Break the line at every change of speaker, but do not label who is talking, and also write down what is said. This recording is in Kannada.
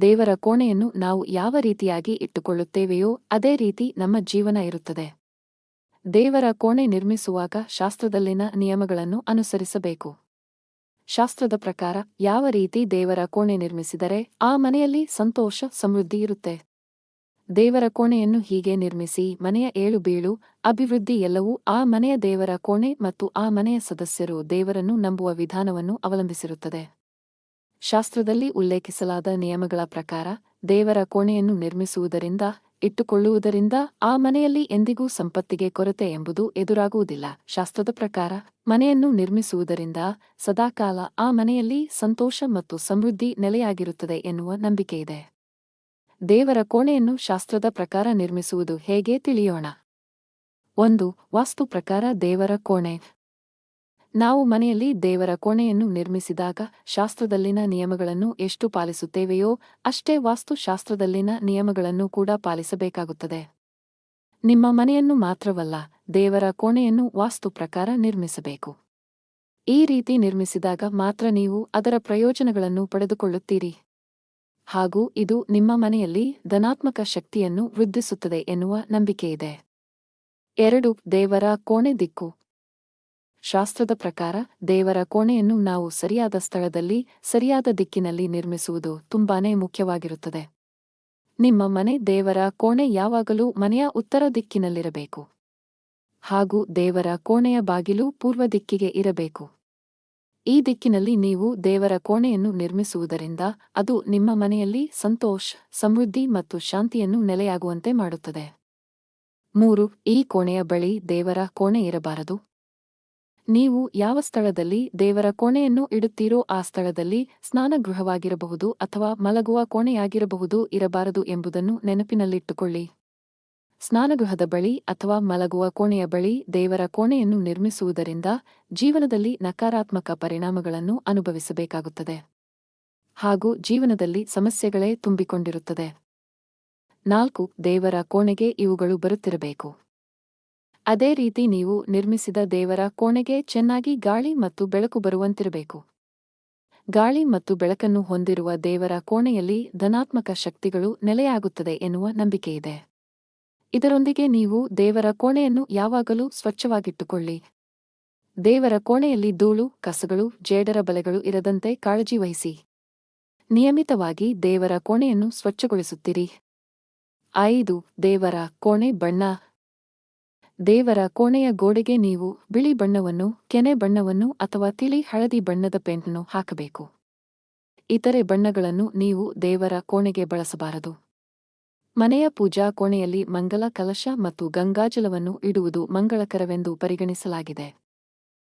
ದೇವರ ಕೋಣೆಯನ್ನು ನಾವು ಯಾವ ರೀತಿಯಾಗಿ ಇಟ್ಟುಕೊಳ್ಳುತ್ತೇವೆಯೋ ಅದೇ ರೀತಿ ನಮ್ಮ ಜೀವನ ಇರುತ್ತದೆ. ದೇವರ ಕೋಣೆ ನಿರ್ಮಿಸುವಾಗ ಶಾಸ್ತ್ರದಲ್ಲಿನ ನಿಯಮಗಳನ್ನು ಅನುಸರಿಸಬೇಕು. ಶಾಸ್ತ್ರದ ಪ್ರಕಾರ ಯಾವ ರೀತಿ ದೇವರ ಕೋಣೆ ನಿರ್ಮಿಸಿದರೆ ಆ ಮನೆಯಲ್ಲಿ ಸಂತೋಷ, ಸಮೃದ್ಧಿ ಇರುತ್ತೆ. ದೇವರ ಕೋಣೆಯನ್ನು ಹೀಗೆ ನಿರ್ಮಿಸಿ ಮನೆಯ ಏಳು ಬೀಳು, ಅಭಿವೃದ್ಧಿ ಎಲ್ಲವೂ ಆ ಮನೆಯ ದೇವರ ಕೋಣೆ ಮತ್ತು ಆ ಮನೆಯ ಸದಸ್ಯರು ದೇವರನ್ನು ನಂಬುವ ವಿಧಾನವನ್ನು ಅವಲಂಬಿಸಿರುತ್ತದೆ. ಶಾಸ್ತ್ರದಲ್ಲಿ ಉಲ್ಲೇಖಿಸಲಾದ ನಿಯಮಗಳ ಪ್ರಕಾರ ದೇವರ ಕೋಣೆಯನ್ನು ನಿರ್ಮಿಸುವುದರಿಂದ, ಇಟ್ಟುಕೊಳ್ಳುವುದರಿಂದ ಆ ಮನೆಯಲ್ಲಿ ಎಂದಿಗೂ ಸಂಪತ್ತಿಗೆ ಕೊರತೆ ಎಂಬುದು ಎದುರಾಗುವುದಿಲ್ಲ. ಶಾಸ್ತ್ರದ ಪ್ರಕಾರ ಮನೆಯನ್ನು ನಿರ್ಮಿಸುವುದರಿಂದ ಸದಾಕಾಲ ಆ ಮನೆಯಲ್ಲಿ ಸಂತೋಷ ಮತ್ತು ಸಮೃದ್ಧಿ ನೆಲೆಯಾಗಿರುತ್ತದೆ ಎನ್ನುವ ನಂಬಿಕೆಯಿದೆ ದೇವರ ಕೋಣೆಯನ್ನು ಶಾಸ್ತ್ರದ ಪ್ರಕಾರ ನಿರ್ಮಿಸುವುದು ಹೇಗೆ ತಿಳಿಯೋಣ? ಒಂದು, ವಾಸ್ತು ಪ್ರಕಾರ ದೇವರ ಕೋಣೆ. ನಾವು ಮನೆಯಲ್ಲಿ ದೇವರ ಕೋಣೆಯನ್ನು ನಿರ್ಮಿಸಿದಾಗ ಶಾಸ್ತ್ರದಲ್ಲಿನ ನಿಯಮಗಳನ್ನು ಎಷ್ಟು ಪಾಲಿಸುತ್ತೇವೆಯೋ ಅಷ್ಟೇ ವಾಸ್ತುಶಾಸ್ತ್ರದಲ್ಲಿನ ನಿಯಮಗಳನ್ನು ಕೂಡ ಪಾಲಿಸಬೇಕಾಗುತ್ತದೆ. ನಿಮ್ಮ ಮನೆಯನ್ನು ಮಾತ್ರವಲ್ಲ, ದೇವರ ಕೋಣೆಯನ್ನು ವಾಸ್ತು ಪ್ರಕಾರ ನಿರ್ಮಿಸಬೇಕು. ಈ ರೀತಿ ನಿರ್ಮಿಸಿದಾಗ ಮಾತ್ರ ನೀವು ಅದರ ಪ್ರಯೋಜನಗಳನ್ನು ಪಡೆದುಕೊಳ್ಳುತ್ತೀರಿ. ಹಾಗೂ ಇದು ನಿಮ್ಮ ಮನೆಯಲ್ಲಿ ಧನಾತ್ಮಕ ಶಕ್ತಿಯನ್ನು ವೃದ್ಧಿಸುತ್ತದೆ ಎನ್ನುವ ನಂಬಿಕೆಯಿದೆ. ಎರಡು, ದೇವರ ಕೋಣೆ ದಿಕ್ಕು. ಶಾಸ್ತ್ರದ ಪ್ರಕಾರ ದೇವರ ಕೋಣೆಯನ್ನು ನಾವು ಸರಿಯಾದ ಸ್ಥಳದಲ್ಲಿ, ಸರಿಯಾದ ದಿಕ್ಕಿನಲ್ಲಿ ನಿರ್ಮಿಸುವುದು ತುಂಬಾನೇ ಮುಖ್ಯವಾಗಿರುತ್ತದೆ. ನಿಮ್ಮ ಮನೆ ದೇವರ ಕೋಣೆ ಯಾವಾಗಲೂ ಮನೆಯ ಉತ್ತರ ದಿಕ್ಕಿನಲ್ಲಿರಬೇಕು. ಹಾಗೂ ದೇವರ ಕೋಣೆಯ ಬಾಗಿಲು ಪೂರ್ವ ದಿಕ್ಕಿಗೆ ಇರಬೇಕು. ಈ ದಿಕ್ಕಿನಲ್ಲಿ ನೀವು ದೇವರ ಕೋಣೆಯನ್ನು ನಿರ್ಮಿಸುವುದರಿಂದ ಅದು ನಿಮ್ಮ ಮನೆಯಲ್ಲಿ ಸಂತೋಷ, ಸಮೃದ್ಧಿ ಮತ್ತು ಶಾಂತಿಯನ್ನು ನೆಲೆಯಾಗುವಂತೆ ಮಾಡುತ್ತದೆ. ಮೂರು, ಈ ಕೋಣೆಯ ಬಳಿ ದೇವರ ಕೋಣೆ ಇರಬಾರದು. ನೀವು ಯಾವ ಸ್ಥಳದಲ್ಲಿ ದೇವರ ಕೋಣೆಯನ್ನು ಇಡುತ್ತೀರೋ ಆ ಸ್ಥಳದಲ್ಲಿ ಸ್ನಾನಗೃಹವಾಗಿರಬಹುದು ಅಥವಾ ಮಲಗುವ ಕೋಣೆಯಾಗಿರಬಹುದು ಇರಬಾರದು ಎಂಬುದನ್ನು ನೆನಪಿನಲ್ಲಿಟ್ಟುಕೊಳ್ಳಿ. ಸ್ನಾನಗೃಹದ ಬಳಿ ಅಥವಾ ಮಲಗುವ ಕೋಣೆಯ ಬಳಿ ದೇವರ ಕೋಣೆಯನ್ನು ನಿರ್ಮಿಸುವುದರಿಂದ ಜೀವನದಲ್ಲಿ ನಕಾರಾತ್ಮಕ ಪರಿಣಾಮಗಳನ್ನು ಅನುಭವಿಸಬೇಕಾಗುತ್ತದೆ. ಹಾಗೂ ಜೀವನದಲ್ಲಿ ಸಮಸ್ಯೆಗಳೇ ತುಂಬಿಕೊಂಡಿರುತ್ತದೆ. ನಾಲ್ಕು, ದೇವರ ಕೋಣೆಗೆ ಇವುಗಳು ಬರುತ್ತಿರಬೇಕು. ಅದೇ ರೀತಿ ನೀವು ನಿರ್ಮಿಸಿದ ದೇವರ ಕೋಣೆಗೆ ಚೆನ್ನಾಗಿ ಗಾಳಿ ಮತ್ತು ಬೆಳಕು ಬರುವಂತಿರಬೇಕು. ಗಾಳಿ ಮತ್ತು ಬೆಳಕನ್ನು ಹೊಂದಿರುವ ದೇವರ ಕೋಣೆಯಲ್ಲಿ ಧನಾತ್ಮಕ ಶಕ್ತಿಗಳು ನೆಲೆಯಾಗುತ್ತದೆ ಎನ್ನುವ ನಂಬಿಕೆಯಿದೆ. ಇದರೊಂದಿಗೆ ನೀವು ದೇವರ ಕೋಣೆಯನ್ನು ಯಾವಾಗಲೂ ಸ್ವಚ್ಛವಾಗಿಟ್ಟುಕೊಳ್ಳಿ. ದೇವರ ಕೋಣೆಯಲ್ಲಿ ಧೂಳು, ಕಸಗಳು, ಜೇಡರ ಬಲೆಗಳು ಇರದಂತೆ ಕಾಳಜಿ ವಹಿಸಿ. ನಿಯಮಿತವಾಗಿ ದೇವರ ಕೋಣೆಯನ್ನು ಸ್ವಚ್ಛಗೊಳಿಸುತ್ತಿರಿ. ಐದು, ದೇವರ ಕೋಣೆ ಬಣ್ಣ. ದೇವರ ಕೋಣೆಯ ಗೋಡೆಗೆ ನೀವು ಬಿಳಿ ಬಣ್ಣವನ್ನು, ಕೆನೆ ಬಣ್ಣವನ್ನು ಅಥವಾ ತಿಳಿ ಹಳದಿ ಬಣ್ಣದ ಪೇಂಟನ್ನು ಹಾಕಬೇಕು. ಇತರೆ ಬಣ್ಣಗಳನ್ನು ನೀವು ದೇವರ ಕೋಣೆಗೆ ಬಳಸಬಾರದು. ಮನೆಯ ಪೂಜಾ ಕೋಣೆಯಲ್ಲಿ ಮಂಗಲ ಕಲಶ ಮತ್ತು ಗಂಗಾಜಲವನ್ನು ಇಡುವುದು ಮಂಗಳಕರವೆಂದು ಪರಿಗಣಿಸಲಾಗಿದೆ.